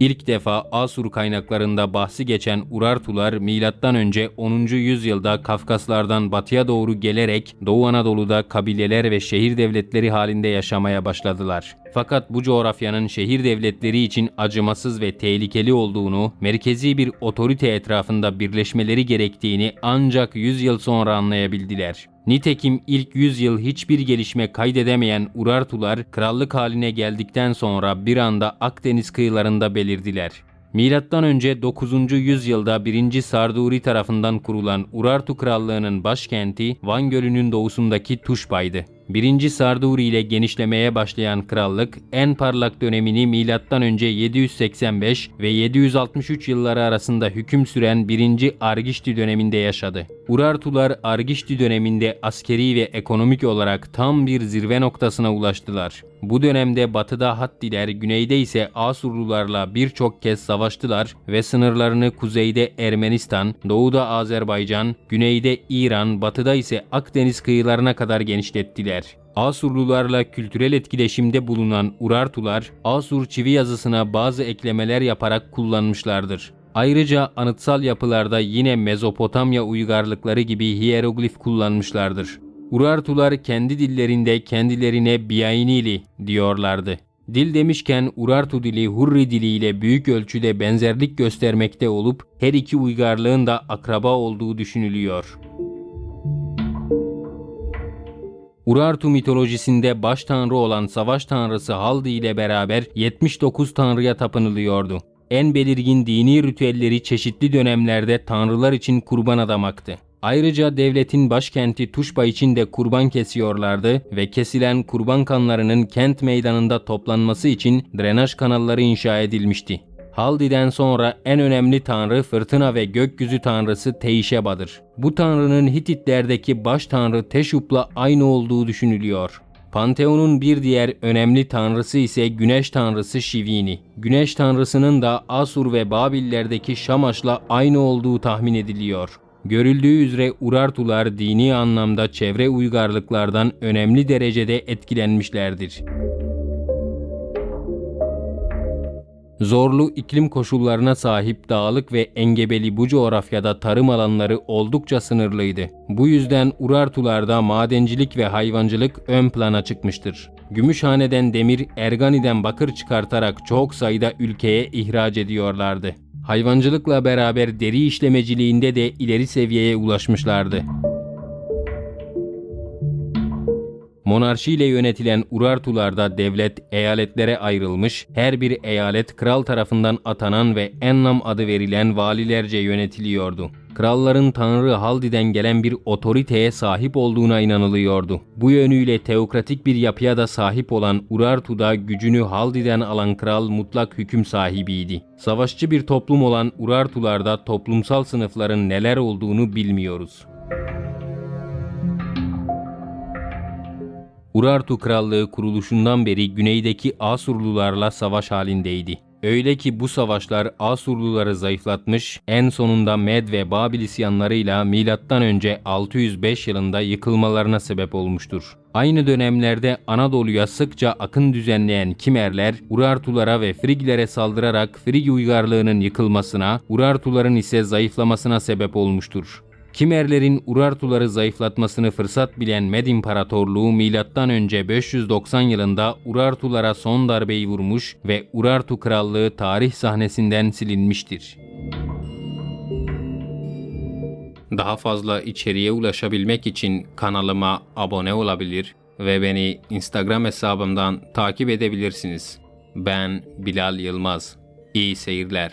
İlk defa Asur kaynaklarında bahsi geçen Urartular M.Ö. 10. yüzyılda Kafkaslardan batıya doğru gelerek Doğu Anadolu'da kabileler ve şehir devletleri halinde yaşamaya başladılar. Fakat bu coğrafyanın şehir devletleri için acımasız ve tehlikeli olduğunu, merkezi bir otorite etrafında birleşmeleri gerektiğini ancak 100 yıl sonra anlayabildiler. Nitekim ilk 100 yıl hiçbir gelişme kaydedemeyen Urartular krallık haline geldikten sonra bir anda Akdeniz kıyılarında belirdiler. Milattan önce 9. yüzyılda 1. Sarduri tarafından kurulan Urartu Krallığı'nın başkenti Van Gölü'nün doğusundaki Tuşba'ydı. 1. Sarduri ile genişlemeye başlayan krallık en parlak dönemini önce 785 ve 763 yılları arasında hüküm süren 1. Argişti döneminde yaşadı. Urartular Argişti döneminde askeri ve ekonomik olarak tam bir zirve noktasına ulaştılar. Bu dönemde batıda Hattiler, güneyde ise Asurlularla birçok kez savaştılar ve sınırlarını kuzeyde Ermenistan, doğuda Azerbaycan, güneyde İran, batıda ise Akdeniz kıyılarına kadar genişlettiler. Asurlularla kültürel etkileşimde bulunan Urartular, Asur çivi yazısına bazı eklemeler yaparak kullanmışlardır. Ayrıca anıtsal yapılarda yine Mezopotamya uygarlıkları gibi hieroglif kullanmışlardır. Urartular kendi dillerinde kendilerine Biainili diyorlardı. Dil demişken Urartu dili Hurri diliyle büyük ölçüde benzerlik göstermekte olup her iki uygarlığın da akraba olduğu düşünülüyor. Urartu mitolojisinde baş tanrı olan savaş tanrısı Haldi ile beraber 79 tanrıya tapınılıyordu. En belirgin dini ritüelleri çeşitli dönemlerde tanrılar için kurban adamaktı. Ayrıca devletin başkenti Tuşba için de kurban kesiyorlardı ve kesilen kurban kanlarının kent meydanında toplanması için drenaj kanalları inşa edilmişti. Haldi'den sonra en önemli tanrı fırtına ve gökyüzü tanrısı Teişeba'dır. Bu tanrının Hititlerdeki baş tanrı Teşup'la aynı olduğu düşünülüyor. Panteon'un bir diğer önemli tanrısı ise güneş tanrısı Şivini. Güneş tanrısının da Asur ve Babillerdeki Şamaş'la aynı olduğu tahmin ediliyor. Görüldüğü üzere Urartular dini anlamda çevre uygarlıklardan önemli derecede etkilenmişlerdir. Zorlu iklim koşullarına sahip dağlık ve engebeli bu coğrafyada tarım alanları oldukça sınırlıydı. Bu yüzden Urartularda madencilik ve hayvancılık ön plana çıkmıştır. Gümüşhane'den demir, Ergani'den bakır çıkartarak çok sayıda ülkeye ihraç ediyorlardı. Hayvancılıkla beraber deri işlemeciliğinde de ileri seviyeye ulaşmışlardı. Monarşiyle yönetilen Urartularda devlet eyaletlere ayrılmış, her bir eyalet kral tarafından atanan ve Ennam adı verilen valilerce yönetiliyordu. Kralların tanrı Haldi'den gelen bir otoriteye sahip olduğuna inanılıyordu. Bu yönüyle teokratik bir yapıya da sahip olan Urartu'da gücünü Haldi'den alan kral mutlak hüküm sahibiydi. Savaşçı bir toplum olan Urartularda toplumsal sınıfların neler olduğunu bilmiyoruz. Urartu Krallığı kuruluşundan beri güneydeki Asurlularla savaş halindeydi. Öyle ki bu savaşlar Asurluları zayıflatmış, en sonunda Med ve Babil isyanlarıyla M.Ö. 605 yılında yıkılmalarına sebep olmuştur. Aynı dönemlerde Anadolu'ya sıkça akın düzenleyen Kimerler, Urartulara ve Friglere saldırarak Frig uygarlığının yıkılmasına, Urartuların ise zayıflamasına sebep olmuştur. Kimerlerin Urartuları zayıflatmasını fırsat bilen Med İmparatorluğu M.Ö. 590 yılında Urartulara son darbeyi vurmuş ve Urartu Krallığı tarih sahnesinden silinmiştir. Daha fazla içeriğe ulaşabilmek için kanalıma abone olabilir ve beni Instagram hesabımdan takip edebilirsiniz. Ben Bilal Yılmaz. İyi seyirler.